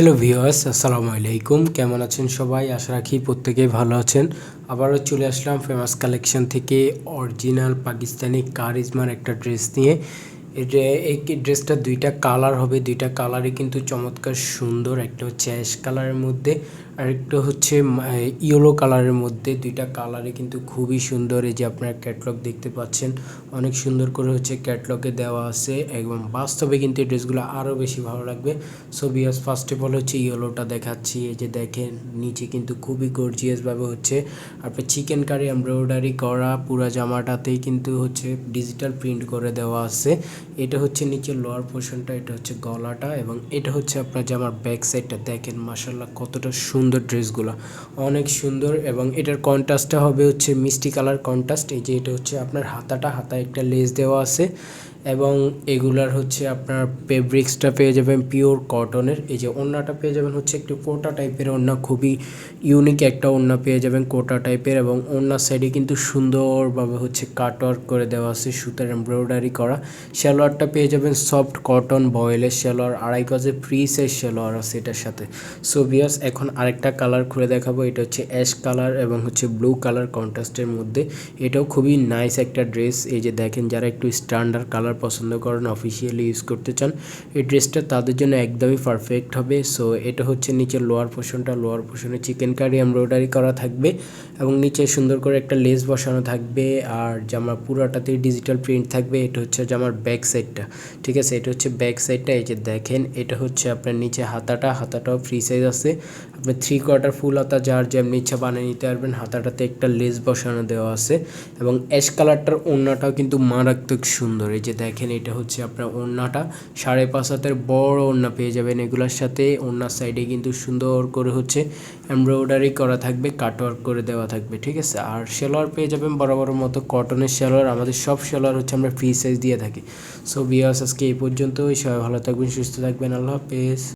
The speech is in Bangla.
হ্যালো ভিওয়ার্স আসসালামু আলাইকুম। কেমন আছেন সবাই? আশা রাখি প্রত্যেকেই ভালো আছেন। আবারও চলে আসলাম ফেমাস কালেকশন থেকে অরিজিনাল পাকিস্তানি কারিজমার একটা ড্রেস নিয়ে। এটা এই ড্রেসটা দুইটা কালার হবে, দুইটা কালারই কিন্তু চমৎকার সুন্দর, একটা হচ্ছে অ্যাশ কালারের মধ্যে আর একটা হচ্ছে ইয়েলো কালারের মধ্যে। দুইটা কালারে কিন্তু খুবই সুন্দর। এই যে আপনারা ক্যাটলগ দেখতে পাচ্ছেন, অনেক সুন্দর করে হচ্ছে ক্যাটলগে দেওয়া আছে এবং বাস্তবে কিন্তু এই ড্রেসগুলো আরও বেশি ভালো লাগবে। সো বিয়াস ফার্স্ট অফ অল হচ্ছে ইয়েলোটা দেখাচ্ছি। এই যে দেখেন, নিচে কিন্তু খুবই গর্জিয়াসভাবে হচ্ছে। আপনার চিকেন কারি এমব্রয়ডারি করা, পুরা জামাটাতেই কিন্তু হচ্ছে ডিজিটাল প্রিন্ট করে দেওয়া আছে। এটা হচ্ছে নিচের লোয়ার পোর্শনটা এটা হচ্ছে গলাটা এবং এটা হচ্ছে আপনার যে আমার ব্যাক সাইডটা দেখেন মাসাল্লাহ কতটা সুন্দর ড্রেসগুলো। অনেক সুন্দর এবং এটার কন্ট্রাস্টটা হবে হচ্ছে মিষ্টি কালার কন্ট্রাস্ট এই যে এটা হচ্ছে আপনার হাতাটা, হাতায় একটা লেস দেওয়া আছে। এবং এগুলার হচ্ছে আপনার ফেব্রিক্সটা পেয়ে যাবেন পিওর কটনের এই যে ওড়নাটা পেয়ে যাবেন হচ্ছে একটু কোটা টাইপের ওড়না খুবই ইউনিক একটা ওড়না পেয়ে যাবেন কোটা টাইপের এবং ওড়নার সাইডে কিন্তু সুন্দরভাবে হচ্ছে কাটওয়ার্ক করে দেওয়া আছে, সুতার এমব্রয়ডারি করা। সালোয়ারটা পেয়ে যাবেন সফট কটন বয়েলের সালোয়ার আড়াই গজে ফ্রি সাইজ সালোয়ার আছে এটার সাথে। সো বিয়াস এখন আরেকটা কালার খুলে দেখাবো, এটা হচ্ছে অ্যাশ কালার এবং হচ্ছে ব্লু কালার কন্ট্রাস্টের মধ্যে। এটাও খুবই নাইস একটা ড্রেস এই যে দেখেন যারা একটু স্ট্যান্ডার্ড কালার কালার পছন্দ করেন অফিসিয়ালি ইউজ করতে চান, এই ড্রেসটা তাদের জন্য একদমই পারফেক্ট হবে। সো এটা হচ্ছে নিচে লোয়ার পোর্শনটা লোয়ার পোর্শনে চিকেন কারি এমব্রয়ডারি করা থাকবে এবং নিচে সুন্দর করে একটা লেস বসানো থাকবে আর জামার পুরাটাতেই ডিজিটাল প্রিন্ট থাকবে। এটা হচ্ছে জামার ব্যাক সাইডটা ঠিক আছে? এটা হচ্ছে ব্যাক সাইডটা এই যে দেখেন, এটা হচ্ছে আপনার নিচে হাতাটা। হাতাটাও ফ্রি সাইজ আছে। আপনি থ্রি কোয়ার্টার ফুল হাতা যার যেমনি ইচ্ছা বানিয়ে নিতে পারবেন, হাতাটাতে একটা লেস বসানো দেওয়া আছে এবং অ্যাশ কালারটার ওড়নাটাও কিন্তু মারাত্মক সুন্দর। এই যে দেখেন, এটা হচ্ছে আপনার ওড়নাটা। সাড়ে পাঁচ হাতের বড় ওড়না পেয়ে যাবেন এগুলোর সাথে। ওড়নার সাইডে কিন্তু সুন্দর করে হচ্ছে এমব্রয়ডারি করা থাকবে কাটওয়ার্ক করে দেওয়া থাকবে, ঠিক আছে? আর সেলোয়ার পেয়ে যাবেন বড় মতো কটনের সেলোয়ার আমাদের সব সেলোয়ার হচ্ছে আমরা ফ্রি সাইজ দিয়ে থাকি। সো বিয়াস আজকে এই পর্যন্তই। সবাই ভালো থাকবেন, সুস্থ থাকবেন। আল্লাহ হাফেজ।